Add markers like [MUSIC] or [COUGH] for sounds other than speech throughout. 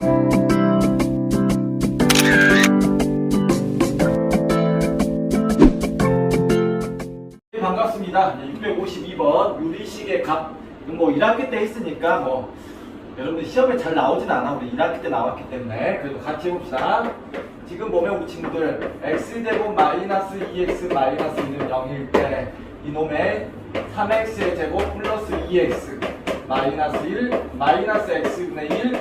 네, 반갑습니다. 652번 유리식의 값. 뭐 1학기 때 했으니까 뭐 여러분들 시험에 잘 나오진 않아. 우리 1학기 때 나왔기 때문에 그래도 같이 해봅시다. 지금 보면 우리 친구들 x제곱 마이너스 2x 마이너스 1은 0일 때 이놈의 3x의 제곱 플러스 2x 마이너스 1 마이너스 x분의 1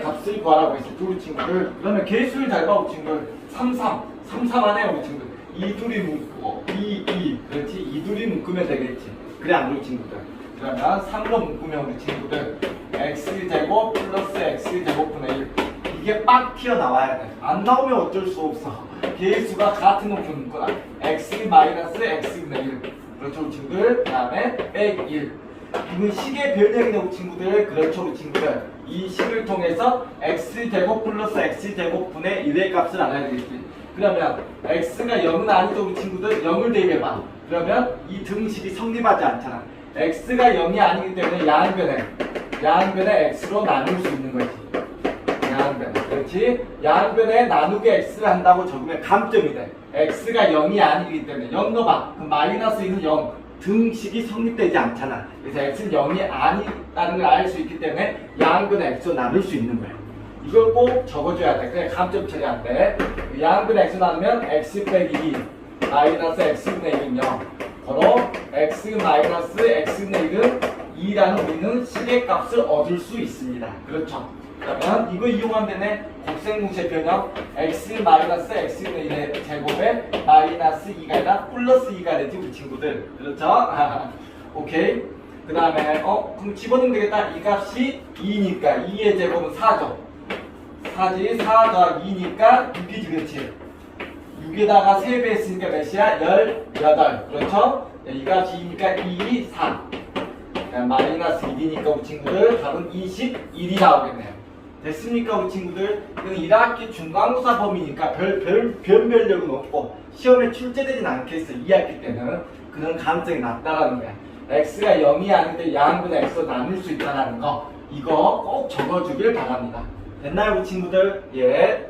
2의 값을 구하라고 했어요. 둘 친구들. 그러면 개수를 잘 봐, 우리 친구들. 3, 3. 3, 3 안에 우리 친구들. 이 둘이 묶고, 2, 2. 그렇지? 이 둘이 묶으면 되겠지. 그래, 안 우리 친구들. 그러면 3로 묶으면 우리 친구들. x제곱 플러스 x제곱분의 1. 이게 빡 튀어나와야 돼. 안 나오면 어쩔 수 없어. 개수가 같은 놈 묶거나. x 마이너스 x분의 1. 그렇죠, 우리 친구들. 그 다음에 101. 이건 식의 변형이라고 친구들 그렇죠 우리 친구들. 이 식을 통해서 x 제곱 플러스 x 제곱분의 1의 값을 알아야 되겠지. 그러면 x가 0은 아니죠 우리 친구들? 0을 대입해봐. 그러면 이 등식이 성립하지 않잖아. x가 0이 아니기 때문에 야한변에 야한변에 x로 나눌 수 있는 거지. 야한변 그렇지? 야한변에 나누게 x를 한다고 적으면 감점이 돼. x가 0이 아니기 때문에. 0 넣어봐. 그 마이너스 2는 0 등식이 성립되지 않잖아. 그래서 x는 0이 아니라는 걸 알 수 있기 때문에 양변에 x로 나눌 수 있는 거야. 이걸 꼭 적어줘야 돼. 그래 감점 처리할 때 양변에 x 나누면 x 빼기 2 마이너스 x분의 1은 0 바로 x 마이너스 x분의 1은 2라는 우리는 식의 값을 얻을 수 있습니다. 그렇죠? 그러면 이거 이용하면 되네. 곱셈공식 변형 x 마이너스 x분의 1의 제곱에 마이너스 2가 아니라 플러스 2가 되지 우리 친구들. 그렇죠? [LAUGHS] 오케이. 그 다음에 어 그럼 집어넣으면 되겠다. 이 값이 2니까 2의 제곱은 4죠 4지 4 더하기 2니까 6이지 그렇지. 6에다가 3배 했으니까 몇이야? 18 그렇죠? 이 값이 2니까 2, 4 마이너스 1이니까 우리 친구들 답은 21이 나오겠네요 됐습니까 우리 친구들? 이건 1학기 중간고사 범위니까 별, 별, 변별력은 없고 시험에 출제되진 않겠어 2학기 때는. 그런 가능성이 낮다라는 거야. X가 0이 아닐 때 양분의 x로 나눌 수 있다는 거. 이거 꼭 적어주길 바랍니다. 됐나요 우리 친구들? 예